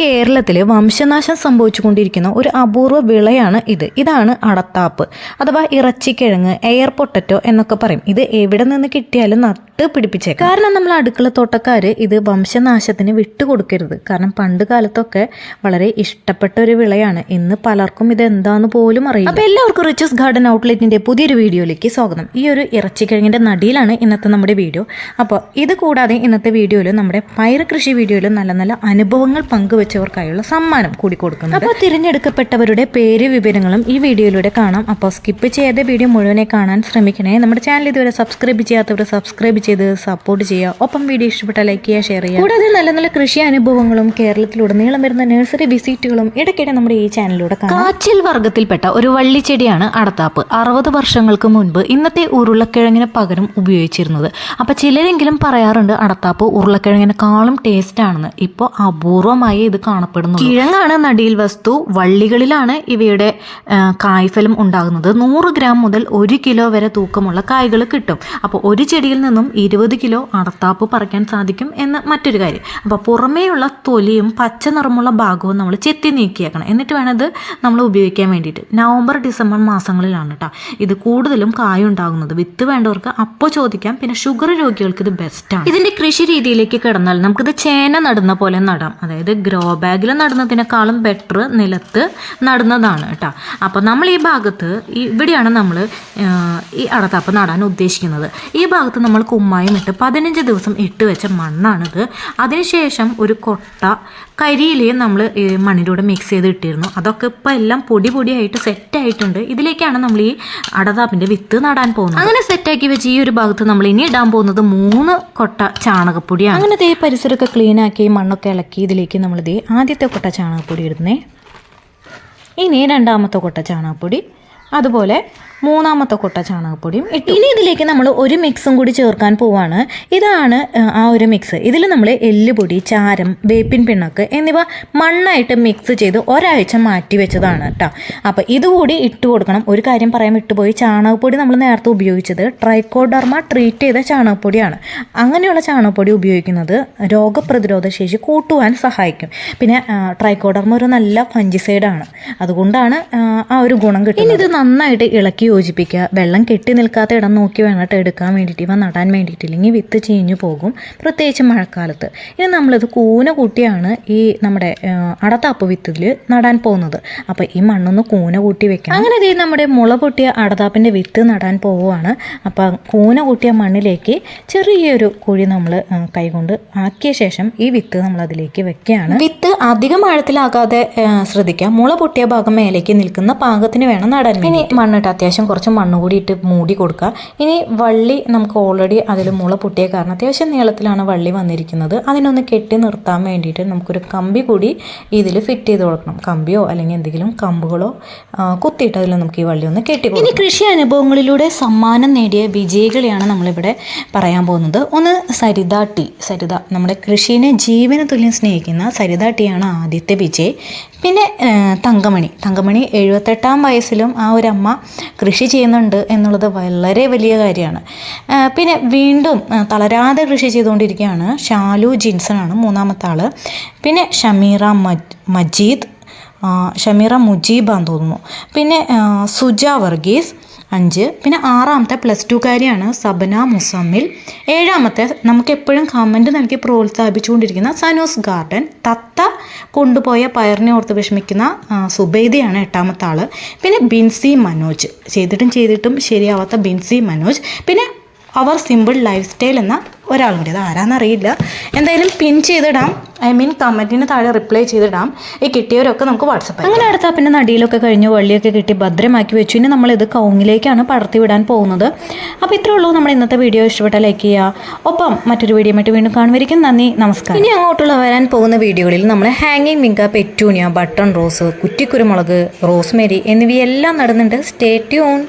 കേരളത്തിൽ വംശനാശം സംഭവിച്ചുകൊണ്ടിരിക്കുന്ന ഒരു അപൂർവ വിളയാണ് ഇത്. ഇതാണ് അടത്താപ്പ്. അഥവാ ഇറച്ചിക്കിഴങ്ങ് എയർ പൊട്ടറ്റോ എന്നൊക്കെ പറയും. ഇത് എവിടെ നിന്ന് കിട്ടിയാലും നട്ട് പിടിപ്പിച്ചേക്കാം. കാരണം നമ്മൾ അടുക്കള തോട്ടക്കാർ ഇത് വംശനാശത്തിന് വിട്ടുകൊടുക്കരുത് കാരണം പണ്ട് കാലത്തൊക്കെ വളരെ ഇഷ്ടപ്പെട്ട ഒരു വിളയാണ്. ഇന്ന് പലർക്കും ഇത് എന്താന്ന് പോലും അറിയില്ല. അപ്പൊ എല്ലാവർക്കും റിച്ചസ് ഗാർഡൻ ഔട്ട്ലെറ്റിന്റെ പുതിയൊരു വീഡിയോയിലേക്ക് സ്വാഗതം. ഈ ഒരു ഇറച്ചിക്കിഴങ്ങിന്റെ നടിയിലാണ് ഇന്നത്തെ നമ്മുടെ വീഡിയോ. അപ്പോൾ ഇത് കൂടാതെ ഇന്നത്തെ വീഡിയോയിൽ നമ്മുടെ പയർ കൃഷി വീഡിയോയിലും നല്ല നല്ല അനുഭവങ്ങൾ പങ്കുവെച്ചവർക്കായുള്ള സമ്മാനം കൂടി കൊടുക്കുന്നത് അപ്പോൾ തിരഞ്ഞെടുക്കപ്പെട്ടവരുടെ പേര് വിവരങ്ങളും ഈ വീഡിയോയിലൂടെ കാണാം. അപ്പോൾ സ്കിപ്പ് ചെയ്യാതെ വീഡിയോ മുഴുവനെ കാണാൻ ശ്രമിക്കണേ. നമ്മുടെ ചാനൽ ഇതുവരെ സബ്സ്ക്രൈബ് ചെയ്യാത്തവർ സബ്സ്ക്രൈബ് ചെയ്ത് സപ്പോർട്ട് ചെയ്യുക. ഒപ്പം വീഡിയോ ഇഷ്ടപ്പെട്ടാൽ ലൈക്ക് ചെയ്യുക ഷെയർ ചെയ്യുക. കൂടാതെ നല്ല നല്ല കൃഷി അനുഭവങ്ങളും കേരളത്തിലുടനീളം വരുന്ന നഴ്സറി വിസിറ്റുകളും ഇടയ്ക്കിടെ നമ്മുടെ ഈ ചാനലിലൂടെ കാണാം. കാച്ചിൽ വർഗത്തിൽപ്പെട്ട ഒരു വള്ളിച്ചെടിയാണ് അടത്താപ്പ്. അറുപത് വർഷങ്ങൾക്ക് മുൻപ് ഇന്നത്തെ ഉരുളക്കിഴങ്ങിന് പകരം ഉപയോഗിച്ചിരുന്നത്. അപ്പോൾ ചിലരെങ്കിലും പറയാറുണ്ട് അടത്താപ്പ് ഉരുളക്കിഴങ്ങിനെക്കാളും ടേസ്റ്റ് ആണെന്ന്. ഇപ്പോൾ അപൂർവമായി ഇത് കാണപ്പെടുന്നു കിഴങ്ങാണ് നടിയിൽ വസ്തു. വള്ളികളിലാണ് ഇവയുടെ കായ്ഫലം ഉണ്ടാകുന്നത്. നൂറ് ഗ്രാം മുതൽ ഒരു കിലോ വരെ തൂക്കമുള്ള കായ്കൾ കിട്ടും. അപ്പോൾ ഒരു ചെടിയിൽ നിന്നും ഇരുപത് കിലോ അടത്താപ്പ് പറിക്കാൻ സാധിക്കും എന്ന് മറ്റൊരു കാര്യം. അപ്പോൾ പുറമേയുള്ള തൊലിയും പച്ച നിറമുള്ള ഭാഗവും നമ്മൾ ചെത്തി നീക്കിയേക്കണം. എന്നിട്ട് വേണം ഇത് നമ്മൾ ഉപയോഗിക്കാൻ വേണ്ടിയിട്ട്. നവംബർ ഡിസംബർ മാസങ്ങളിലാണ് കേട്ടോ ഇത് കൂടുതലും കായ ഉണ്ടാകുന്നത്. വിത്ത് വേണ്ടവർക്ക് അപ്പോൾ ചോദിക്കാം. പിന്നെ ഷുഗർ രോഗികൾക്ക് ഇത് ബെസ്റ്റാണ് ഇതിന്റെ കൃഷി രീതിയിലേക്ക് കിടന്നാൽ നമുക്കിത് ചേന നടുന്ന പോലെ നടാം. അതായത് ഗ്രോ ബാഗിൽ നടുന്നതിനേക്കാളും ബെറ്റർ നിലത്ത് നടുന്നതാണ് കേട്ടോ. അപ്പോൾ നമ്മൾ ഈ ഭാഗത്ത് ഇവിടെയാണ് നമ്മൾ ഈ അടത്താപ്പ് നടാൻ ഉദ്ദേശിക്കുന്നത്. ഈ ഭാഗത്ത് നമ്മൾ കുമ്മായും ഇട്ട് പതിനഞ്ച് ദിവസം ഇട്ട് വെച്ച മണ്ണാണിത്. അതിനുശേഷം ഒരു കൊട്ട കരിയിലയും നമ്മൾ മണ്ണിലൂടെ മിക്സ് ചെയ്ത് ഇട്ടിരുന്നു. അതൊക്കെ ഇപ്പോൾ എല്ലാം പൊടി പൊടിയായിട്ട് സെറ്റായിട്ടുണ്ട് ഇതിലേക്കാണ് നമ്മൾ ഈ അടതാപ്പിന്റെ വിത്ത് നടാൻ പോകുന്നത്. അങ്ങനെ സെറ്റാക്കി വെച്ച് ഈ ഒരു ഭാഗത്ത് നമ്മൾ ഇനി ഇടാൻ പോകുന്നത് മൂന്ന് കൊട്ട ചാണകപ്പൊടിയാണ്. അങ്ങനെ ദേ പരിസരമൊക്കെ ക്ലീൻ ആക്കി മണ്ണൊക്കെ ഇളക്കി ഇതിലേക്ക് നമ്മൾ ദേ ആദ്യത്തെ കൊട്ട ചാണകപ്പൊടി ഇടുന്നേ. ഇനി രണ്ടാമത്തെ കൊട്ട ചാണകപ്പൊടി. അതുപോലെ മൂന്നാമത്തെ കൊട്ട ചാണകപ്പൊടിയും ഇട്ടു. ഇനി ഇതിലേക്ക് നമ്മൾ ഒരു മിക്സും കൂടി ചേർക്കാൻ പോവാണ്. ഇതാണ് ആ, ഒരു മിക്സ്. ഇതിൽ നമ്മൾ എല്ലുപൊടി ചാരം വേപ്പിൻ പിണ്ണക്ക് എന്നിവ മണ്ണായിട്ട് മിക്സ് ചെയ്ത് ഒരാഴ്ച മാറ്റി വെച്ചതാണ് കേട്ടോ. അപ്പോൾ ഇതുകൂടി ഇട്ട് കൊടുക്കണം. ഒരു കാര്യം പറയാൻ ഇട്ടുപോയി ചാണകപ്പൊടി നമ്മൾ നേരത്തെ ഉപയോഗിച്ചത് ട്രൈക്കോഡർമ ട്രീറ്റ് ചെയ്ത ചാണകപ്പൊടിയാണ്. അങ്ങനെയുള്ള ചാണകപ്പൊടി ഉപയോഗിക്കുന്നത് രോഗപ്രതിരോധ ശേഷി കൂട്ടുവാൻ സഹായിക്കും. പിന്നെ ട്രൈക്കോഡർമ ഒരു നല്ല ഫഞ്ചിസൈഡാണ് അതുകൊണ്ടാണ് ആ, ആ ഒരു ഗുണം കിട്ടുന്നത്. ഇനി ഇത് നന്നായിട്ട് ഇളക്കി യോജിപ്പിക്കുക. വെള്ളം കെട്ടി നിൽക്കാത്ത ഇടം നോക്കി വേണം കേട്ടോ എടുക്കാൻ വേണ്ടിയിട്ട്. ഇവ നടാൻ വേണ്ടിയിട്ട്. ഇല്ലെങ്കിൽ വിത്ത് ചീഞ്ഞു പോകും. പ്രത്യേകിച്ച് മഴക്കാലത്ത്. ഇനി നമ്മളിത് കൂന കൂട്ടിയാണ് ഈ നമ്മുടെ അടതാപ്പ് വിത്തിൽ നടാൻ പോകുന്നത്. അപ്പോൾ ഈ മണ്ണൊന്ന് കൂന കൂട്ടി വെക്കണം. അങ്ങനെ ദേ നമ്മുടെ മുള പൊട്ടിയ അടതാപ്പിന്റെ വിത്ത് നടാൻ പോവുകയാണ്. അപ്പോൾ കൂന കൂട്ടിയ മണ്ണിലേക്ക് ചെറിയൊരു കുഴി നമ്മൾ കൈകൊണ്ട് ആക്കിയ ശേഷം ഈ വിത്ത് നമ്മൾ അതിലേക്ക് വെക്കുകയാണ്. വിത്ത് അധികം ആഴത്തിലാകാതെ ശ്രദ്ധിക്കാം ശ്രദ്ധിക്കുക. മുള പൊട്ടിയ ഭാഗം മേലേക്ക് നിൽക്കുന്ന പാകത്തിന് വേണം നടാൻ ഇനി മണ്ണിട്ട് അത്യാവശ്യം കുറച്ച് മണ്ണ് കൂടി ഇട്ട് മൂടി കൊടുക്കുക. ഇനി വള്ളി നമുക്ക് ഓൾറെഡി അതിൽ മുള പൊട്ടിയ കാരണം അത്യാവശ്യം നീളത്തിലാണ് വള്ളി വന്നിരിക്കുന്നത്. അതിനൊന്ന് കെട്ടി നിർത്താൻ വേണ്ടിയിട്ട് നമുക്കൊരു കമ്പി കൂടി ഇതിൽ ഫിറ്റ് ചെയ്ത് കൊടുക്കണം. കമ്പിയോ അല്ലെങ്കിൽ എന്തെങ്കിലും കമ്പുകളോ കുത്തിയിട്ട് അതിൽ നമുക്ക് ഈ വള്ളി ഒന്ന് കെട്ടി ഇനി കൃഷി അനുഭവങ്ങളിലൂടെ സമ്മാനം നേടിയ വിജയികളെയാണ് നമ്മളിവിടെ പറയാൻ പോകുന്നത്. ഒന്ന് സരിത ടി. സരിത നമ്മുടെ കൃഷിനെ ജീവന തുല്യം സ്നേഹിക്കുന്ന സരിത ടിയാണ് ആദ്യത്തെ വിജയ്. പിന്നെ തങ്കമണി. തങ്കമണി എഴുപത്തെട്ടാം വയസ്സിലും ആ ഒരു അമ്മ കൃഷി ചെയ്യുന്നുണ്ട് എന്നുള്ളത് വളരെ വലിയ കാര്യമാണ്. പിന്നെ വീണ്ടും തളരാതെ കൃഷി ചെയ്തുകൊണ്ടിരിക്കുകയാണ് ഷാലു ജിൻസൺ ആണ് മൂന്നാമത്തെ ആൾ പിന്നെ ഷമീറ മജ് മജീദ് ഷമീറ മുജീബാന്ന് തോന്നുന്നു. പിന്നെ സുജ വർഗീസ് അഞ്ച്. പിന്നെ ആറാമത്തെ പ്ലസ് ടുക്കാരിയാണ് സബന മുസമ്മിൽ. ഏഴാമത്തെ നമുക്ക് എപ്പോഴും കമന്റ് നൽകി പ്രോത്സാഹിപ്പിച്ചുകൊണ്ടിരിക്കുന്ന സനൂസ് ഗാർഡൻ. തത്ത കൊണ്ടുപോയ പയറിനെ ഓർത്ത് വിഷമിക്കുന്ന സുബൈദിയാണ് എട്ടാമത്തെ ആൾ പിന്നെ ബിൻസി മനോജ്. ചെയ്തിട്ടും ചെയ്തിട്ടും ശരിയാവാത്ത ബിൻസി മനോജ്. പിന്നെ അവർ സിമ്പിൾ ലൈഫ് സ്റ്റൈൽ എന്ന ഒരാൾ കൂടി അത് ആരാന്നറിയില്ല. എന്തായാലും പിൻ ചെയ്തിടാം. ഐ മീൻ കമന്റിന് താഴെ റിപ്ലൈ ചെയ്തിടാം. ഈ കിട്ടിയവരൊക്കെ നമുക്ക് വാട്സപ്പ് അങ്ങനെ അടുത്ത പിന്നെ നടിയിലൊക്കെ കഴിഞ്ഞ് വള്ളിയൊക്കെ കിട്ടി ഭദ്രമാക്കി വെച്ചു. ഇനി നമ്മളിത് കൗങ്ങിലേക്കാണ് പടർത്തി വിടാൻ പോകുന്നത്. അപ്പോൾ ഇത്രേ ഉള്ളൂ. നമ്മൾ ഇന്നത്തെ വീഡിയോ. ഇഷ്ടപ്പെട്ട ലൈക്ക് ചെയ്യുക. ഒപ്പം മറ്റൊരു വീഡിയോ ആയിട്ട് വീണ്ടും കാണുമായിരിക്കും. നന്ദി. നമസ്കാരം. ഇനി അങ്ങോട്ടുള്ള വരാൻ പോകുന്ന വീഡിയോകളിൽ നമ്മൾ ഹാങ്ങിങ് മിങ്ക പെറ്റൂണിയ ബട്ടൺ റോസ് കുറ്റിക്കുരുമുളക് റോസ്മേരി എന്നിവയെല്ലാം നടന്നുണ്ട്. Stay tune